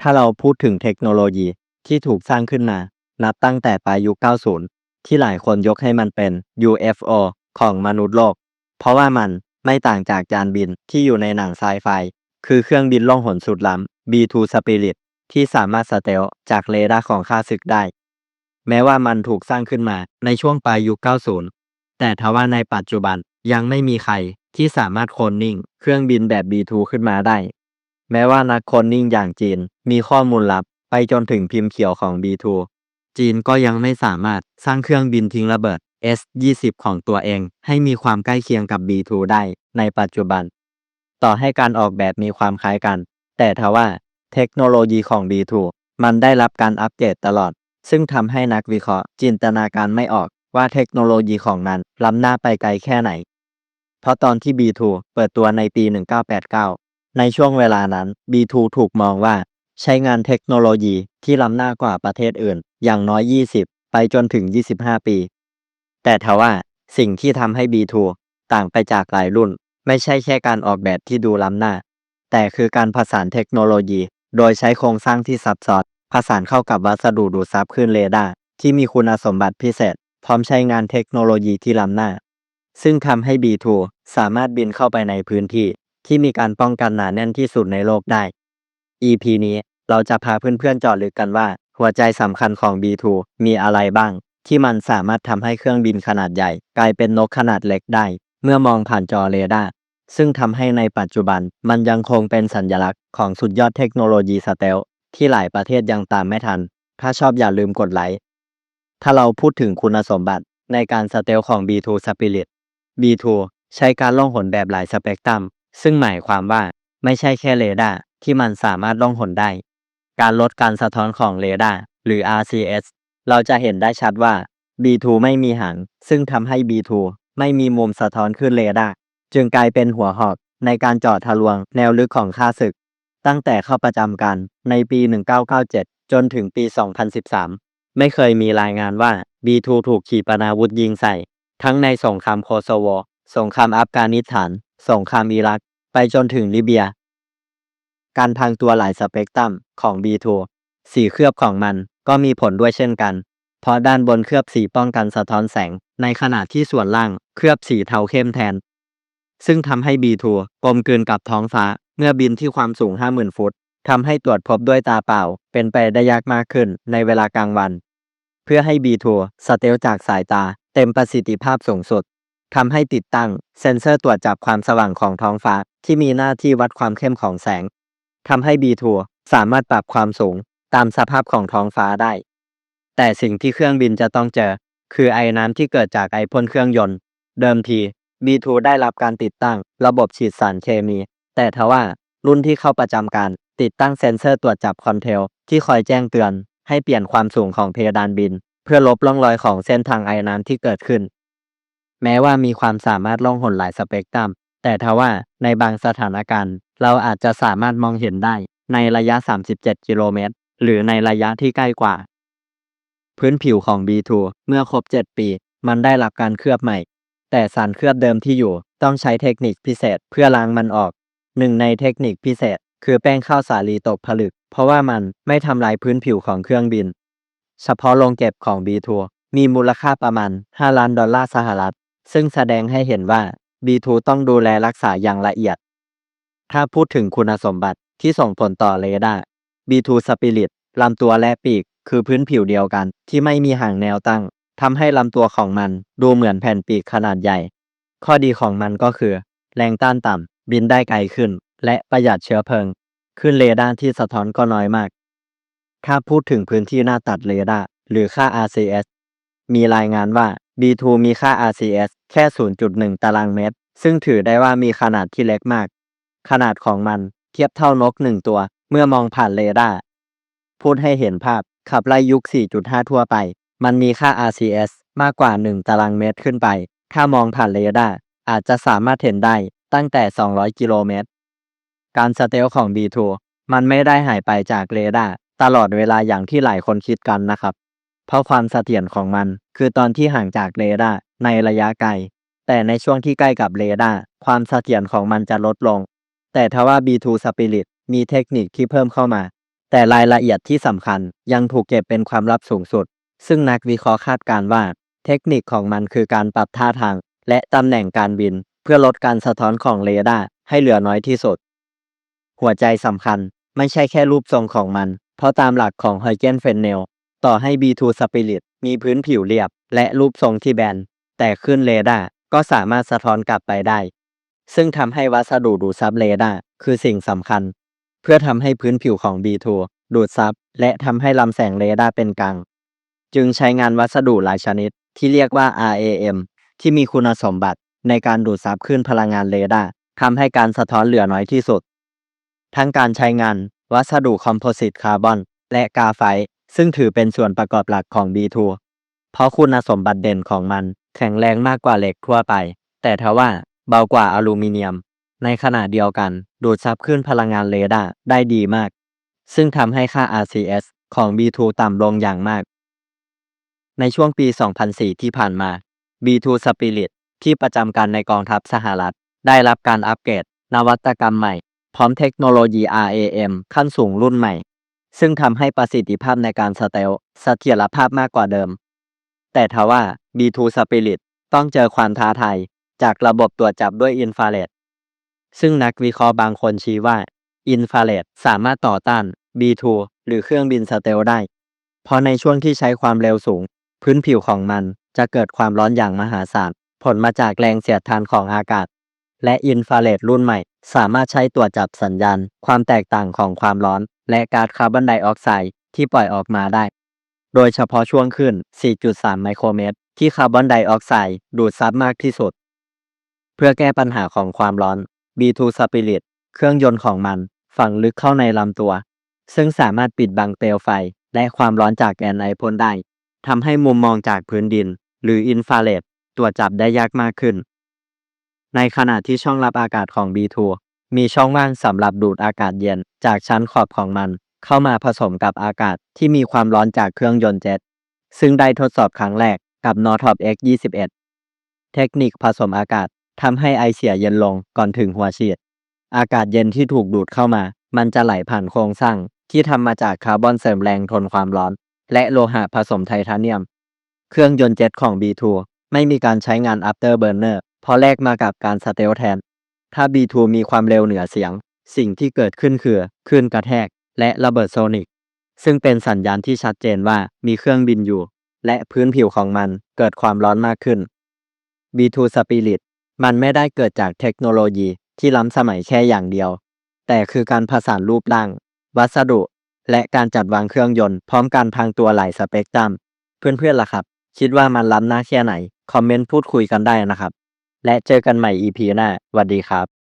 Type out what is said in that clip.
ถ้าเราพูดถึงเทคโนโลยีที่ถูกสร้างขึ้นมา นับตั้งแต่ปลายยุค 90 ที่หลายคนยกให้มันเป็น UFO ของมนุษย์โลก เพราะว่ามันไม่ต่างจากจานบินที่อยู่ในหนังไซไฟ คือเครื่องบินล่องหนสุดล้ำ B2 Spirit ที่สามารถสเตลจากเรดาร์ของข้าศึกได้ แม้ว่ามันถูกสร้างขึ้นมาในช่วงปลายยุค 90 แต่ทว่าในปัจจุบันยังไม่มีใครที่สามารถโคลนนิ่ง เครื่องบินแบบ B2 ขึ้นมาได้ แม้ว่านักโคลนนิ่งอย่างจีน มีข้อมูลลับไปจนถึงพิมพ์เขียวของ B2 จีนก็ยังไม่สามารถสร้างเครื่องบินทิ้งระเบิด S-20 ของตัวเอง ให้มีความใกล้เคียงกับ B2 ได้ในปัจจุบัน ต่อให้การออกแบบมีความคล้ายกัน แต่ทว่าเทคโนโลยีของ B2 มันได้รับการอัปเกรดตลอด ซึ่งทำให้นักวิเคราะห์จินตนาการไม่ออกว่าเทคโนโลยีของนั้นล้ำหน้าไปไกลแค่ไหน เพราะตอนที่ B2 เปิดตัวในปี 1989 ในช่วงเวลานั้น B2 ถูกมองว่า ใช้งานเทคโนโลยีที่ล้ำหน้ากว่าประเทศอื่น อย่างน้อย 20 ไปจนถึง 25 ปี แต่ทว่าสิ่งที่ทำให้ B2 ต่างไปจากหลายรุ่น ไม่ใช่แค่การออกแบบที่ดูล้ำหน้า แต่คือการผสานเทคโนโลยี โดยใช้โครงสร้างที่ซับซ้อนผสานเข้ากับวัสดุดูดซับคลื่นเรดาร์ที่มีคุณสมบัติพิเศษ พร้อมใช้งานเทคโนโลยีที่ล้ำหน้า ซึ่งทำให้ B2 สามารถบินเข้าไปในพื้นที่ ที่มีการป้องกันหนาแน่นที่สุดในโลกได้ EP นี้เราจะพาเพื่อนๆเจาะลึกกันว่า หัวใจสำคัญของ B2 มีอะไรบ้าง ที่มันสามารถทำให้เครื่องบินขนาดใหญ่ กลายเป็นนกขนาดเล็กได้ เมื่อมองผ่านจอเรดาร์ซึ่งทำให้ในปัจจุบันมันยังคงเป็นสัญลักษณ์ของสุดยอดเทคโนโลยีสเตลท์ที่หลายประเทศยังตามไม่ทัน ถ้าชอบอย่าลืมกดไลค์ ถ้าเราพูดถึงคุณสมบัติในการสเตลของ B2 Spirit B2 ใช้การล่องหนแบบหลายสเปกตรัม ซึ่งหมายความว่าไม่ใช่แค่เรดาร์ที่มันสามารถล่องหนได้ การลดการสะท้อนของเรดาร์หรือ RCS เราจะเห็นได้ชัดว่า B2 ไม่มีหาง ซึ่งทำให้ B2 ไม่มีมุมสะท้อนขึ้นเรดาร์จึงกลายเป็นหัวหอกในการจาะทะลวงแนวลึกของข้าศึก ตั้งแต่เข้าประจำการในปี 1997 จนถึงปี 2013 ไม่เคยมีรายงานว่า B2 ถูกขีปนาวุธยิงใส่ ทั้งในสงครามโคโซโว สงครามอัฟกานิสถาน สงครามอิรัก ไปจนถึงลิเบีย การพังตัวหลายสเปกตรัมของ B2 สีเคลือบของมันก็มีผลด้วยเช่นกัน เพราะด้านบนเคลือบสีป้องกันสะท้อนแสง ในขณะที่ส่วนล่างเคลือบสีเทาเข้มแทน ซึ่งทำให้ B2 กลมกลืนกับท้องฟ้าเมื่อบินที่ความสูง 50,000 ฟุตทำให้ตรวจพบด้วยตาเปล่า เป็นไปได้ยากมากขึ้นในเวลากลางวัน เพื่อให้ B2 สเตลจากสายตาเต็มประสิทธิภาพสูงสุด ทำให้ติดตั้ง เซ็นเซอร์ตรวจจับความสว่างของท้องฟ้า ที่มีหน้าที่วัดความเข้มของแสงทำให้ B2 สามารถปรับความสูงตามสภาพของท้องฟ้าได้ แต่สิ่งที่เครื่องบินจะต้องเจอ คือไอ้น้ำที่เกิดจากไอพ่นเครื่องยนต์ เดิมที B2 ได้รับการติดตั้ง ระบบฉีดสารเคมี แต่ทว่ารุ่นที่เข้าประจำการติดตั้งเซ็นเซอร์ตรวจจับคอนเทลที่คอยแจ้งเตือน ให้เปลี่ยนความสูงของเพดานบิน เพื่อลบร่องรอยของเส้นทางไอ้น้ำที่เกิดขึ้น แม้ว่ามีความสามารถล่องหนหลายสเปกตรัม แต่ทว่าในบางสถานการณ์ เราอาจจะสามารถมองเห็นได้ในระยะ 37 กิโลเมตร หรือในระยะที่ใกล้กว่า พื้นผิวของ B2 เมื่อครบ 7 ปี มันได้รับการเคลือบใหม่ แต่สารเคลือบเดิมที่อยู่ต้องใช้เทคนิคพิเศษเพื่อล้างมันออก หนึ่งในเทคนิคพิเศษ คือแป้งข้าวสาลีตกผลึก เพราะว่ามันไม่ทำลายพื้นผิวของเครื่องบิน เฉพาะโรงเก็บของ B2 มีมูลค่าประมาณ 5 ล้านดอลลาร์สหรัฐ ซึ่งแสดงให้เห็นว่า B2 ต้องดูแลรักษาอย่างละเอียด ถ้าพูดถึงคุณสมบัติที่ส่งผลต่อเรดาร์ B2 Spirit ลำตัวและปีกคือพื้นผิวเดียวกัน ที่ไม่มีหางแนวตั้งทำให้ลำตัวของมันดูเหมือนแผ่นปีกขนาดใหญ่ ข้อดีของมันก็คือ แรงต้านต่ำบินได้ไกลขึ้น และประหยัดเชื้อเพลิง ขึ้นเรดาร์ที่สะท้อนก็น้อยมาก ถ้าพูดถึงพื้นที่หน้าตัดเรดาร์หรือค่า RCS มีรายงานว่า B2 มีค่า RCS แค่ 0.1 ตารางเมตร ซึ่งถือได้ว่ามีขนาดที่เล็กมาก ขนาดของมันเทียบเท่านกหนึ่งตัว เมื่อมองผ่านเรดาร์ พูดให้เห็นภาพ ขับไล่ยุค 4.5 ทั่วไป มันมีค่า RCS มากกว่า 1 ตารางเมตรขึ้นไป ถ้ามองผ่านเรดาร์ อาจจะสามารถเห็นได้ตั้งแต่ 200 กิโลเมตร การสเตลของ B2 มันไม่ได้หายไปจากเรดาร์ตลอดเวลาอย่างที่หลายคนคิดกันนะครับ เพราะความเสถียรของมัน คือตอนที่ห่างจากเรดาร์ในระยะไกล แต่ในช่วงที่ใกล้กับเรดาร์ความเสถียรของมันจะลดลง แต่ทว่า B2 Spirit มีเทคนิคที่เพิ่มเข้ามา แต่รายละเอียดที่สำคัญยังถูกเก็บเป็นความลับสูงสุด ซึ่งนักวิเคราะห์คาดการณ์ว่า เทคนิคของมันคือการปรับท่าทาง และตำแหน่งการบิน เพื่อลดการสะท้อนของเรดาร์ให้เหลือน้อยที่สุด หัวใจสำคัญไม่ใช่แค่รูปทรงของมัน เพราะตามหลักของ h u y g e n f e n n e l ต่อให้ B2 Spirit มีพื้นผิวเรียบ และรูปทรงที่แบน แต่ขึ้นเรดาร์ก็สามารถสะท้อนกลับไปได้ ซึ่งทำให้วัสดุดูดซับเรดาร์คือสิ่งสำคัญ เพื่อทำให้พื้นผิวของ B2 ดูดซับ และทำให้ลำแสงเรดาร์เป็นกลาง จึงใช้งานวัสดุหลายชนิดที่เรียกว่า RAM ที่มีคุณสมบัติในการดูดซับคลื่นพลังงานเรดาร์ทำให้การสะท้อนเหลือน้อยที่สุด ทั้งการใช้งาน วัสดุคอมโพสิตคาร์บอน และกาไฟ ซึ่งถือเป็นส่วนประกอบหลักของ B2 เพราะคุณสมบัติเด่นของมันแข็งแรงมากกว่าเหล็กทั่วไป แต่ทว่าเบากว่าอลูมิเนียม ในขณะเดียวกัน ดูดซับคลื่นพลังงานเรดาร์ได้ดีมาก ซึ่งทำให้ค่า RCS ของ B2 ต่ำลงอย่างมาก ในช่วงปี 2004 ที่ผ่านมา B2 Spirit ที่ประจำการในกองทัพสหรัฐ ได้รับการอัปเกรด นวัตกรรมใหม่ พร้อมเทคโนโลยี RAM ขั้นสูงรุ่นใหม่ ซึ่งทำให้ประสิทธิภาพในการสเตลเสถียรภาพมากกว่าเดิม แต่ทว่า B2 Spirit ต้องเจอความท้าทายจากระบบตรวจจับด้วยอินฟราเรดซึ่งนักวิเคราะห์บางคนชี้ว่าอินฟราเรดสามารถต่อต้าน B2 หรือเครื่องบินสเตลได้ เพราะในช่วงที่ใช้ความเร็วสูง พื้นผิวของมันจะเกิดความร้อนอย่างมหาศาล ผลมาจากแรงเสียดทานของอากาศ และอินฟราเรดรุ่นใหม่ สามารถใช้ตรวจจับสัญญาณ ความแตกต่างของความร้อน และก๊าซคาร์บอนไดออกไซด์ที่ปล่อยออกมาได้ โดยเฉพาะช่วงขึ้น 4.3 ไมโครเมตร ที่คาร์บอนไดออกไซด์ดูดซับมากที่สุด เพื่อแก้ปัญหาของความร้อน B2 Spirit เครื่องยนต์ของมันฝังลึกเข้าในลำตัว ซึ่งสามารถปิดบังเปลวไฟและความร้อนจากแกนไอพ่นได้ทำให้มุมมองจากพื้นดิน หรืออินฟราเรดตรวจจับได้ยากมากขึ้น ในขณะที่ช่องรับอากาศของ B2 มีช่องว่างสำหรับดูดอากาศเย็นจากชั้นขอบของมัน เข้ามาผสมกับอากาศที่มีความร้อนจากเครื่องยนต์เจ็ต ซึ่งได้ทดสอบครั้งแรกกับ n o t o p X21 เทคนิคผสมอากาศทำให้ไอเสียเย็นลงก่อนถึงหัวฉีด อากาศเย็นที่ถูกดูดเข้ามา มันจะไหลผ่านโครงสร้างที่ทำมาจากคาร์บอนเสริมแรงทนความร้อน และโลหะผสมไทเทเนียม เครื่องยนต์เจ็ตของ B2 ไม่มีการใช้งาน afterburner เพราะแลกมากับการสเตลแทน ถ้า B2 มีความเร็วเหนือเสียง สิ่งที่เกิดขึ้นคือคลื่นกระแทก และระเบิดโซนิก ซึ่งเป็นสัญญาณที่ชัดเจนว่ามีเครื่องบินอยู่ และพื้นผิวของมันเกิดความร้อนมากขึ้น B2 Spirit มันไม่ได้เกิดจากเทคโนโลยีที่ล้ำสมัยแค่อย่างเดียว แต่คือการผสานรูปร่าง วัสดุ และการจัดวางเครื่องยนต์พร้อมการพังตัวหลายสเปกตรัม เพื่อนๆล่ะครับ คิดว่ามันล้ำหน้าแค่ไหน คอมเมนต์พูดคุยกันได้นะครับ และเจอกันใหม่ EP หน้าสวัสดีครับ